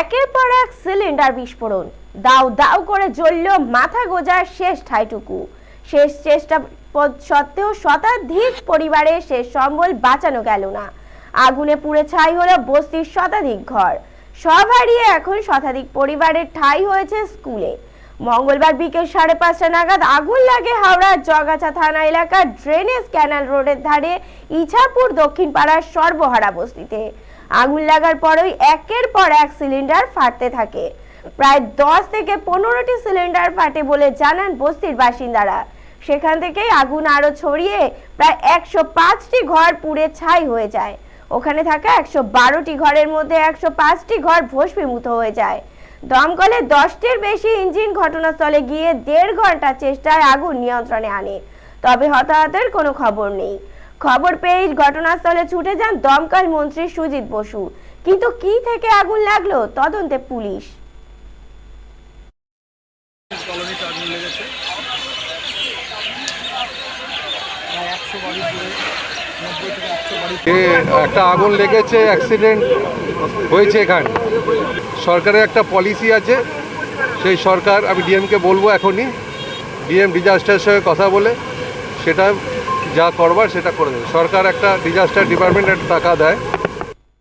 একের পর এক সিলিন্ডার বিস্ফোরণ। দাউ দাউ করে জ্বলল মাথা গোজার শেষ ঠাইটুকু। শেষ চেষ্টা সত্ত্বেও শতাধিক পরিবারের শেষ সম্বল বাঁচানো গেল না। আগুনে পুড়ে ছাই হলো বস্তির শতাধিক ঘর। সব হারিয়ে এখন শতাধিক পরিবারের ঠাই হয়েছে স্কুলে। মঙ্গলবার বিকেল সাড়ে পাঁচটা নাগাদ আগুন লাগে হাওড়ার জগাছা থানা এলাকার ড্রেনেজ ক্যানাল রোডের ধারে ইছাপুর দক্ষিণ পাড়ার সর্বহারা বস্তিতে। আগুন লাগার পরই একের পর এক সিলিন্ডার ফাটতে থাকে। প্রায় দশ থেকে পনেরোটি সিলিন্ডার ফাটে বলে জানান বস্তির বাসিন্দারা। সেখান থেকেই আগুন আরও ছড়িয়ে প্রায় একশো পাঁচটি ঘর পুড়ে ছাই হয়ে যায়। ওখানে থাকা একশো বারোটি ঘরের মধ্যে একশো পাঁচটি ঘর ভস্মীভূত হয়ে যায়। দমকলে দশটির বেশি ইঞ্জিন ঘটনাস্থলে গিয়ে দেড় ঘণ্টা চেষ্টায় আগুন নিয়ন্ত্রণে আনে। তবে হতাহতের কোনো খবর নেই। খবর পেয়ে ঘটনাস্থলে ছুটে যান দমকল মন্ত্রী সুজিত বসু। কিন্তু কি থেকে আগুন লাগল? তদন্তে পুলিশ। একটা আগুন লেগেছে অ্যাক্সিডেন্ট হয়েছে এখানে। সরকারের একটা পলিসি আছে, সেই সরকার, আমি ডিএমকে বলব এখনই ডিএম ডিজাস্টারের সঙ্গে কথা বলে, সেটা যা করবার সেটা করে দেবে। সরকার একটা ডিজাস্টার ডিপার্টমেন্ট একটা টাকা দেয়।